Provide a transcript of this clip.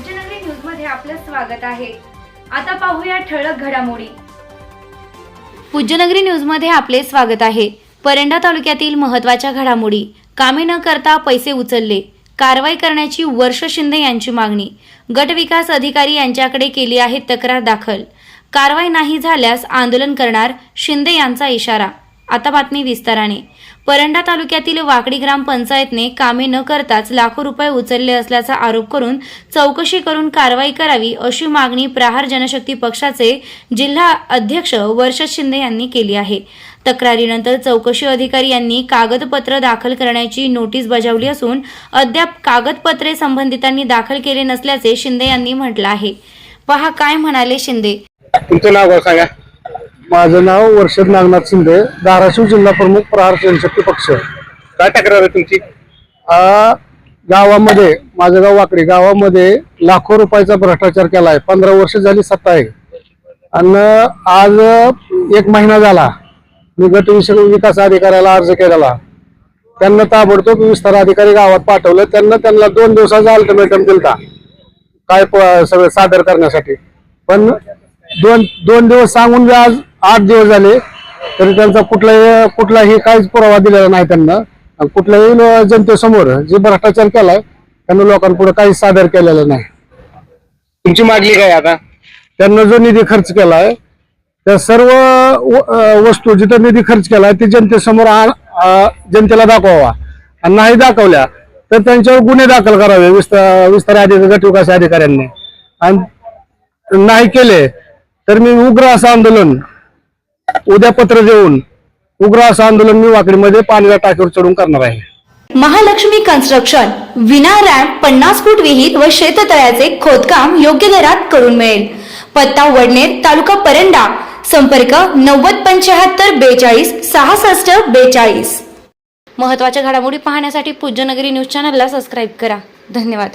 पूज्यनगरी न्यूजमध्ये आपलं स्वागत आहे. आता पाहूया ठळक घडामोडी. पूज्यनगरी न्यूजमध्ये आपले स्वागत आहे. परंडा तालुक्यातील महत्त्वाच्या घडामोडी. कामे न करता पैसे उचलले. कारवाई करण्याची वर्ष शिंदे यांची मागणी. गटविकास अधिकारी यांच्याकडे केली आहे तक्रार दाखल. कारवाई नाही झाल्यास आंदोलन करणार शिंदे यांचा इशारा. आता बातमी विस्ताराने. परंडा तालुक्यातील वाकडी ग्रामपंचायतने कामे न करताच लाखो रुपये उचलले असल्याचा आरोप करून चौकशी करून कारवाई करावी अशी मागणी प्रहार जनशक्ती पक्षाचे जिल्हा अध्यक्ष वर्षद शिंदे यांनी केली आहे. तक्रारीनंतर चौकशी अधिकारी यांनी कागदपत्र दाखल करण्याची नोटीस बजावली असून अद्याप कागदपत्रे संबंधितांनी दाखल केले नसल्याचे शिंदे यांनी म्हटलं आहे. पहा काय म्हणाले शिंदे. तुमचं नाव सांगा? माझं नाव वर्षद नागनाथ शिंदे धाराशिव जिल्हा प्रमुख प्रहार जनशक्ती पक्ष. काय तक्रार आहे तुमची? आ, गावामध्ये माझं गाव वाकडी गावामध्ये लाखो रुपयाचा भ्रष्टाचार केलाय. पंधरा वर्ष झाली सत्ता आहे. आणि आज एक महिना झाला मी गट विष- विकास अधिकाऱ्याला अर्ज केलेला. त्यांना ताबडतोब विस्तार अधिकारी गावात पाठवलं. त्यांना त्यांना दोन दिवसाचा अल्टिमेटम दिलता. काय प- सगळं सादर करण्यासाठी. पण दोन दोन दिवस सांगून बी आज आठ दिवस झाले तरी त्यांचा कुठलाही कुठलाही काहीच पुरावा दिलेला नाही त्यांना. कुठल्याही जनतेसमोर जे भ्रष्टाचार केलाय त्यांना लोकांपुढे काहीच सादर केलेलं नाही. तुमची मागणी काय आता? त्यांना जो निधी खर्च केलाय त्या सर्व वस्तू जिथं निधी खर्च केलाय ते जनतेसमोर जनतेला दाखवावा. आणि नाही दाखवल्या तर त्यांच्यावर गुन्हे दाखल करावे विस्तार विस्तार अधिकारी गट विकास अधिकाऱ्यांनी. आणि नाही केले तर मी उग्र असं आंदोलन उद्या पत्र देऊन उग्र असं आंदोलन मी वाकडीमध्ये पाण्याच्या टाकीवर चढून करणार आहे. महालक्ष्मी कन्स्ट्रक्शन विना रॅम्प पन्नास फूट विहीर व शेततळ्याचे खोदकाम योग्य दरात करून मिळेल. पत्ता वडनेर तालुका परंडा. संपर्क नव्वद पंच्याहत्तर बेचाळीस सहासष्ट बेचाळीस. महत्त्वाच्या घडामोडी पाहण्यासाठी पूज्यनगरी न्यूज चॅनलला सबस्क्राईब करा. धन्यवाद.